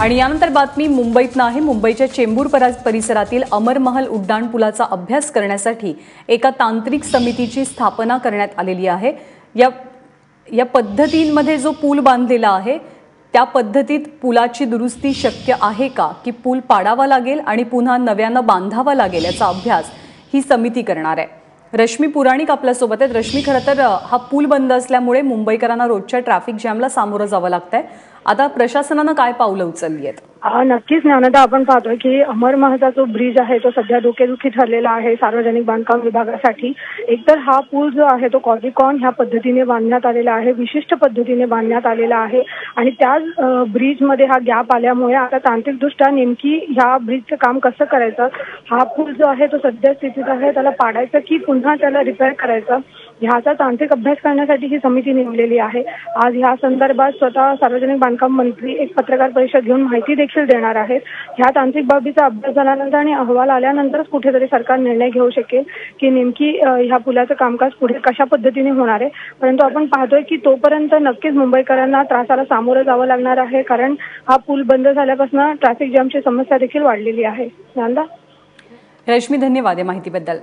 आणि यानंतर बातमी मुंबईतनं आहे मुंबईच्या चेंबूर परिसरातील अमरमहल उड्डाणपुलाचा अभ्यास करण्यासाठी एका तांत्रिक समितीची स्थापना करण्यात आलेली आहे. या या पद्धतींमध्ये जो पूल बांधलेला आहे त्या पद्धतीत पुलाची दुरुस्ती शक्य आहे का? की पूल पाडावा लागेल आणि पुन्हा नव्यानं बांधावा लागेल याचा अभ्यास ही समिती करणार आहे. रश्मी पुराणिक आपल्यासोबत आहेत. रश्मी खरं तर हा पूल बंद असल्यामुळे मुंबईकरांना रोजच्या ट्रॅफिक जॅमला सामोरं जावं लागतंय. आता प्रशासनानं काय पावलं उचलली आहेत? नक्कीच ज्ञानदा आपण पाहतोय की अमर महचा जो ब्रिज आहे तो सध्या डोकेदुखी ठरलेला आहे सार्वजनिक बांधकाम विभागासाठी. एकतर हा पूल जो आहे तो कॉलिकॉन ह्या पद्धतीने बांधण्यात आलेला आहे विशिष्ट पद्धतीने बांधण्यात आलेला आहे आणि त्याच ब्रिजमध्ये हा गॅप आल्यामुळे आता तांत्रिकदृष्ट्या नेमकी ह्या ब्रिजचं काम कसं करायचं? हा पूल जो आहे तो सध्या स्थितीत आहे त्याला पाडायचं की पुन्हा त्याला रिपेअर करायचं? ह्याचा तांत्रिक अभ्यास करण्यासाठी ही समिती नेमलेली आहे. आज ह्या संदर्भात स्वतः सार्वजनिक बांधकाम मंत्री एक पत्रकार परिषद घेऊन माहिती देखील देणार आहेत. ह्या तांत्रिक बाबीचा अभ्यास झाल्यानंतर आणि अहवाल आल्यानंतरच कुठेतरी सरकार निर्णय घेऊ शकेल की नेमकी ह्या पुलाचं कामकाज पुढे कशा पद्धतीने होणार आहे. परंतु आपण पाहतोय की तोपर्यंत नक्कीच मुंबईकरांना त्रासाला सामोरं जावं लागणार आहे कारण हा पूल बंद झाल्यापासून ट्रॅफिक जॅमची समस्या देखील वाढलेली आहे. रश्मी धन्यवाद या माहितीबद्दल.